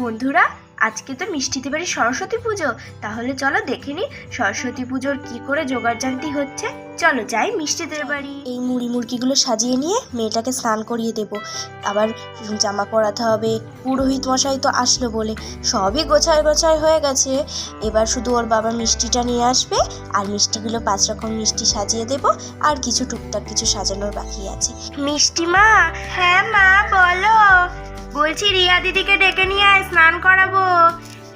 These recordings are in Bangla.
বন্ধুরা আজকে তো মিষ্টিতে বাড়ি সরস্বতী পুজো। তাহলে চলো দেখে নি সরস্বতী পুজোর কি করে জোগাড় জানতি হচ্ছে। চলো যাই মিষ্টিদের বাড়ি এই মুড়ি মুরগিগুলো সাজিয়ে নিয়ে মেয়েটাকে স্নান করিয়ে দেব। আবার জামা পরাতে হবে পুরোহিত মশাই তো আসলো বলে। সবই গোছায় গোছায় হয়ে গেছে। এবার শুধু ওর বাবা মিষ্টিটা নিয়ে আসবে আর মিষ্টিগুলো পাঁচ রকম মিষ্টি সাজিয়ে দেব আর কিছু টুকটাক কিছু সাজানোর বাকি আছে। মিষ্টি মা হ্যাঁ মা বলো। বলছি, রিয়া দিদিকে ডেকে নিয়ে আয়, স্নান করাবো।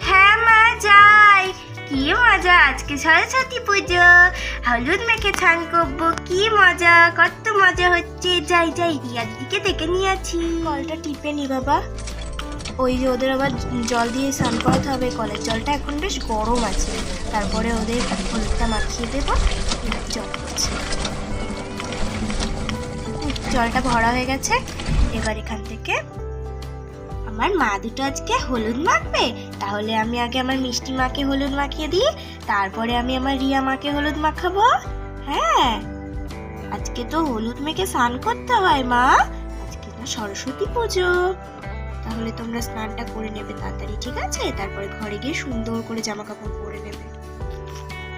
হ্যাঁ মা, যাই। কি মজা, আজকে সরস্বতী পুজো। হলুদ মেখে স্নান করব, কি মজা, কত মজা হচ্ছে। যাই যাই, রিয়া দিদিকে ডেকে নিয়ে আছি। কলটা টিপে নি বাবা। ওই যে ওদের আবার জল দিয়ে স্নান করাতে হবে, কলের জলটা এখন বেশ গরম আছে। তারপরে ওদের হলুদটা মাখিয়ে দেবো জল জলটা ভরা হয়ে গেছে। এবার এখান থেকে আমার মা দুটো আজকে হলুদ মাখবে। তাহলে আমি আগে আমার মিষ্টি মাকে হলুদ মাখিয়ে দিই, তারপরে আমি আমার রিয়া মাকে হলুদ মাখাবো। হ্যাঁ আজকে তো হলুদ মেখে স্নান করতে হয় মা। আজকে তো সরস্বতী পুজো। তাহলে তোমরা স্নানটা করে নেবে তাড়াতাড়ি, ঠিক আছে? তারপরে ঘরে গিয়ে সুন্দর করে জামা কাপড় পরে নেবে।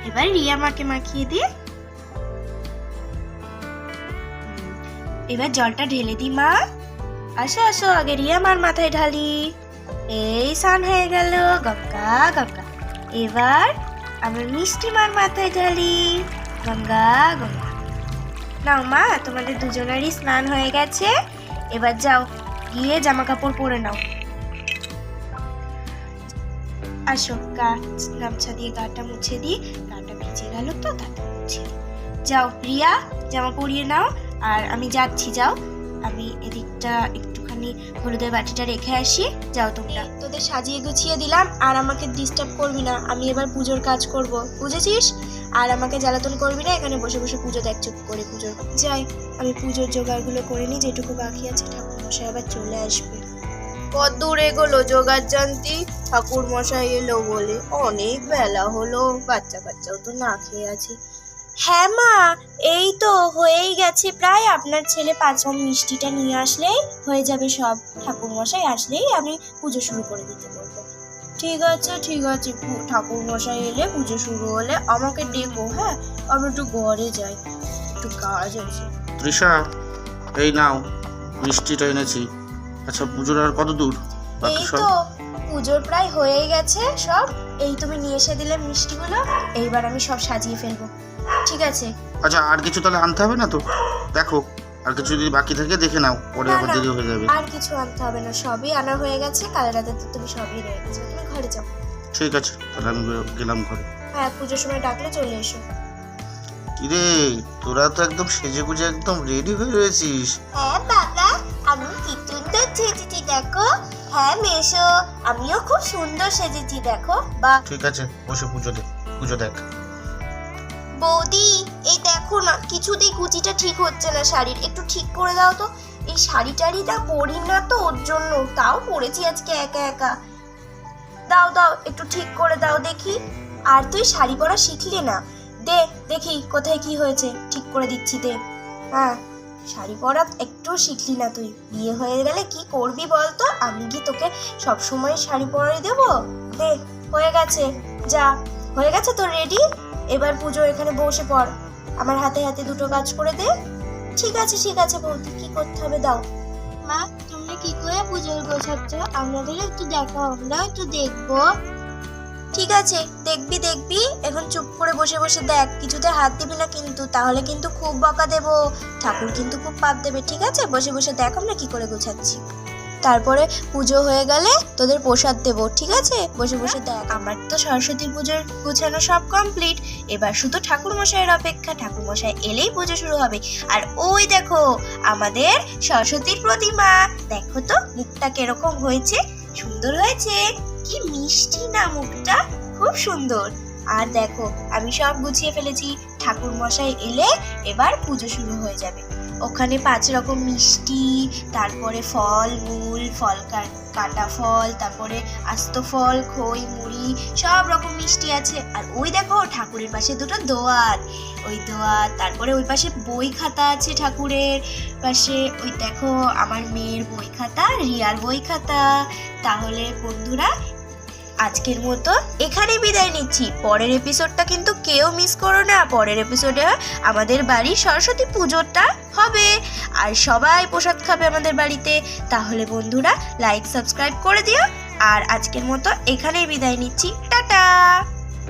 এবার রিয়া মাকে মাখিয়ে দিয়ে এবার জলটা ঢেলে দিই মা। আসো আসো, আগে রিয়া মার মাথায় ঢালি। এই সান হয়ে গেল, গঙ্গা গঙ্গা। এবার আমার মিষ্টি মার মাথায় ঢালি। গঙ্গা গঙ্গা। নাও মা, তোমাদের দুজনেরই স্নান হয়ে গেছে। এবার যাও, গিয়ে জামা কাপড় পরে নাও। আসো, গা গামছা দিয়ে গাটা মুছে দিই। গাটা ভিজে গেল তো, তাতে মুছে। যাও, রিয়া, জামা পরিয়ে নাও। আর আমি যাচ্ছি, যাও। আমি এদিকটা একটুখানি হলুদের বাটিটা রেখে আসি যাও তোমরা। তোদের সাজিয়ে গুছিয়ে দিলাম আর আমাকে ডিস্টার্ব করবি না আমি এবার পুজোর কাজ করব বুঝেছিস? আর আমাকে জ্বালাতন করবি না এখানে বসে বসে পুজো দেখ চুপ করে পুজোর যাই আমি পুজোর জোগাড়গুলো করে নিই যেটুকু বাকি আছে ঠাকুর মশাই আবার চলে আসবে। কত দূর এগোলো জোগাড় জানতি ঠাকুর মশাই এলো বলে অনেক বেলা হলো বাচ্চা কাচ্চাও তো না খেয়ে আছে। হ্যাঁ মা এই তো হয়েই গেছে প্রায়। আপনার ছেলে পাঁচম মিষ্টিটা নিয়ে আসলেই হয়ে যাবে সব। ঠাকুর মশাই আসলেই আমি পুজো শুরু করে দিতে বলব। ঠিক আছে ঠিক আছে ঠাকুর মশাই এলে পুজো শুরু হলে আমাকে ডেকো হ্যাঁ? আমি একটু ঘরে যাই একটু কাজ আছে। তৃষা এই নাও মিষ্টিটা এনেছি। আচ্ছা পুজোর আর কত দূর? বাকি এই সব? তো পুজোর প্রায় হয়েই গেছে সব। এই তুমি নিয়ে এসে দিলে মিষ্টিগুলো এইবার আমি সব সাজিয়ে ফেলব। ঠিক আছে। আচ্ছা আর কিছু তাহলে আনতে হবে না তো? দেখো আর কিছু যদি বাকি থাকে দেখে নাও পরে আবার দেরি হয়ে যাবে। আর কিছু আনতে হবে না সবই আনা হয়ে গেছে কাল রাতে তো তুমি সবই রয়ে গেছে। তুমি ঘরে যাও। ঠিক আছে তাহলে আমি গেলাম ঘরে। হ্যাঁ পুজোর সময় ডাকলে চলে এসো। কিরে তোরা তো একদম সেজে গুজে একদম রেডি হয়ে রয়েছিস। হ্যাঁ বাবা আমি কি সুন্দর সেজেছি দেখো। হ্যাঁ মেশো। আমিও খুব সুন্দর সেজেছি দেখো। বা ঠিক আছে বসে পুজো দে পুজো দেখ। বৌদি এই দেখো না কিছুতেই কুচিটা ঠিক হচ্ছে না শাড়ির। একটু ঠিক করে দাও তো। এই শাড়ি টাড়িটা পরি না তো ওর জন্য। তাও পরেছি আজকে একা একা। দাও দাও একটু ঠিক করে দাও দেখি। আর তুই শাড়ি পরা শিখলি না? দে দেখি কোথায় কি হয়েছে ঠিক করে দিচ্ছি দে। হ্যাঁ। শাড়ি পরা একটু শিখলি না তুই। বিয়ে হয়ে গেলে কি করবি বলতো? আমি কি তোকে সব সময় শাড়ি পরে দেবো? দে, হয়ে গেছে। যা, হয়ে গেছে তো রেডি এবার পুজো, এখানে বসে পড় আমার হাতে হাতে দুটো কাজ করে দে। ঠিক আছে ঠিক আছে বৌদি, কি করতে হবে দাও। মা তুমি কি করে পুজোর গোছাচ্ছ? আমাদের একটু দেখাও আমরা একটু দেখব। ঠিক আছে, দেখবি দেখবি। এখন চুপ করে বসে বসে দেখ কিছুতে হাত দিবি না কিন্তু, তাহলে কিন্তু খুব বকা দেবো। ঠাকুর কিন্তু খুব পাপ দেবে, ঠিক আছে? বসে বসে দেখ আমরা কি করে গোছাচ্ছি। তারপরে পুজো হয়ে গেলে তোদের প্রসাদ দেবো, ঠিক আছে? বসে বসে দেখ। আমার তো সরস্বতী পুজোর গোছানো সব কমপ্লিট এবার শুধু ঠাকুর মশাইয়ের অপেক্ষা। ঠাকুর মশাই এলেই পুজো শুরু হবে। আর ওই দেখো, আমাদের সরস্বতীর প্রতিমা। দেখো তো, মুখটা কীরকম হয়েছে? সুন্দর হয়েছে। কি মিষ্টি না মুখটা। খুব সুন্দর। আর দেখো, আমি সব গুছিয়ে ফেলেছি। ঠাকুর মশাই এলে এবার পুজো শুরু হয়ে যাবে। ওখানে পাঁচ রকম মিষ্টি, তারপরে ফল, মূল, ফল কাটা ফল, তারপরে আস্ত ফল, খই, মুড়ি, সব রকম মিষ্টি আছে। আর ওই দেখো, ঠাকুরের পাশে দুটো দোয়াত ওই দোয়াত তারপরে ওই পাশে বই খাতা আছে ঠাকুরের পাশে। ওই দেখো, আমার মেয়ের বই খাতা, রিয়ার বই খাতা। তাহলে বন্ধুরা আজকের মতো এখানে বিদায় নিচ্ছি। পরের এপিসোডটা কিন্তু কেউ মিস করো না। পরের এপিসোডে আমাদের বাড়ি সরস্বতী পুজোটা হবে। আর সবাই প্রসাদ খাবে আমাদের বাড়িতে। তাহলে বন্ধুরা লাইক সাবস্ক্রাইব করে দিও। আর আজকের মতো এখানেই বিদায় নিচ্ছি। টাটা!